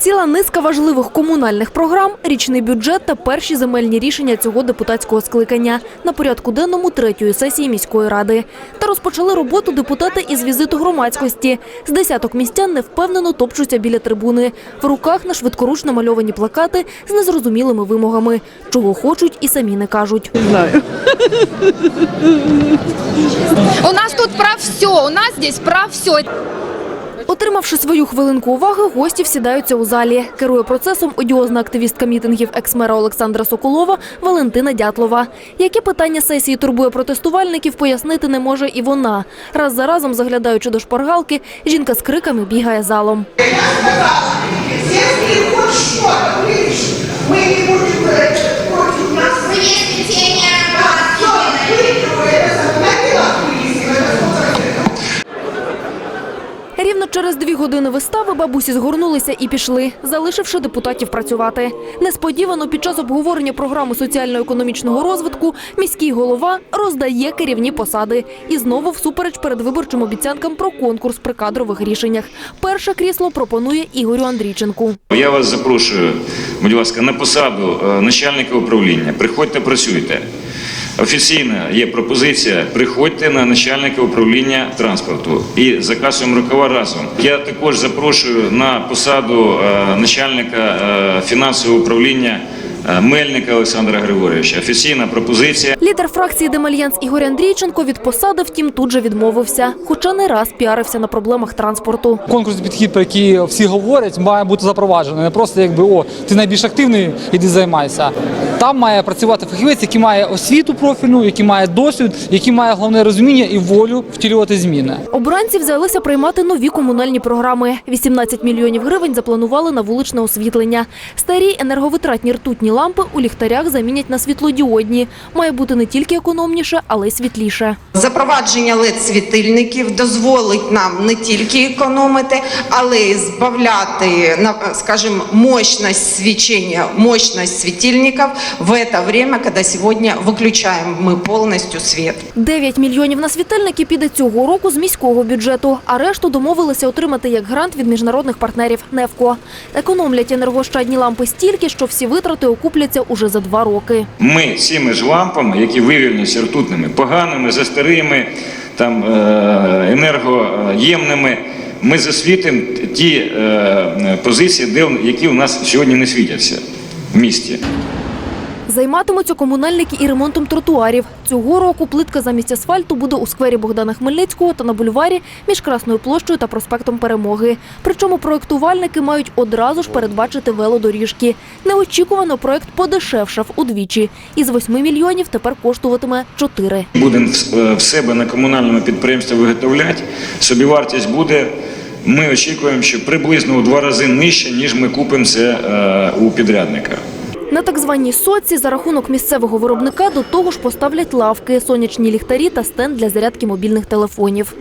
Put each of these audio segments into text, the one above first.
Ціла низка важливих комунальних програм, річний бюджет та перші земельні рішення цього депутатського скликання на порядку денному третьої сесії міської ради. Та розпочали роботу депутати із візиту громадськості. З десяток містян невпевнено топчуться біля трибуни. В руках на швидкоруч намальовані плакати з незрозумілими вимогами. Чого хочуть і самі не кажуть. У нас тут про все, у нас здесь про все. Отримавши свою хвилинку уваги, гості всідаються у залі. Керує процесом одіозна активістка мітингів екс-мера Олександра Соколова Валентина Дятлова. Які питання сесії турбує протестувальників, пояснити не може і вона. Раз за разом, заглядаючи до шпаргалки, жінка з криками бігає залом. Если хоть что-то вырежем, мы не будем э, против Рівно через дві години вистави бабусі згорнулися і пішли, залишивши депутатів працювати. Несподівано під час обговорення програми соціально-економічного розвитку міський голова роздає керівні посади і знову всупереч передвиборчим обіцянкам про конкурс при кадрових рішеннях. Перше крісло пропонує Ігорю Андрійченку. Я вас запрошую, будь ласка, на посаду е, начальника управління. Приходьте, працюйте. Офіційна є пропозиція. Приходьте на начальника управління транспорту і закасуємо рукава разом. Я також запрошую на посаду е, начальника е, фінансового управління Мельника Олександра Григорьовича. Офіційна пропозиція. Лідер фракції Демальянс Ігор Андрійченко від посади, втім, тут же відмовився, хоча не раз піарився на проблемах транспорту. Конкурсний підхід, про який всі говорять, має бути запроваджений. Не просто якби о, ти найбільш активний, іди займайся. Там має працювати фахівець, який має освіту профільну, який має досвід, який має головне розуміння і волю втілювати зміни. Обранці взялися приймати нові комунальні програми. 18 мільйонів гривень запланували на вуличне освітлення. Старі енерговитратні ртутні лампи у ліхтарях замінять на світлодіодні. Має бути не тільки економніше, але й світліше. Запровадження LED-світильників дозволить нам не тільки економити, але й збавляти, на- скажімо, мощность свечения, мощность светильников в это время, когда сегодня выключаем мы полностью свет. 9 мільйонів на світильники піде цього року з міського бюджету, а решту домовилися отримати як грант від міжнародних партнерів «Невко». Економлять енергощадні лампи стільки, що всі витрати окупляться уже за два роки. Ми цими ж лампами, які виявлені ртутними, поганими, застарими, там, е, енергоємними, ми засвітимо ті е, позиції, де, які у нас сьогодні не світяться в місті. Займатимуться комунальники і ремонтом тротуарів. Цього року плитка замість асфальту буде у сквері Богдана Хмельницького та на бульварі між Красною площею та проспектом Перемоги. Причому проектувальники мають одразу ж передбачити велодоріжки. Неочікувано проект подешевшав удвічі. Із 8 мільйонів тепер коштуватиме 4. Будемо в- е, себе на комунальному підприємстві виготовляти, собівартість буде. Ми очікуємо, що приблизно у два рази нижче, ніж ми купимо це е, у підрядника. На так званій соці за рахунок місцевого виробника до того ж поставлять лавки, сонячні ліхтарі та стенд для зарядки мобільних телефонів.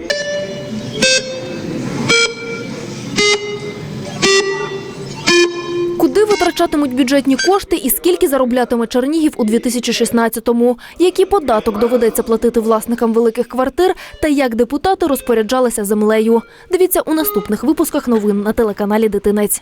Куди витрачатимуть бюджетні кошти і скільки зароблятиме Чернігів у 2016-му? Який податок доведеться платити власникам великих квартир та як депутати розпоряджалися землею? Дивіться у наступних випусках новин на телеканалі Дитинець.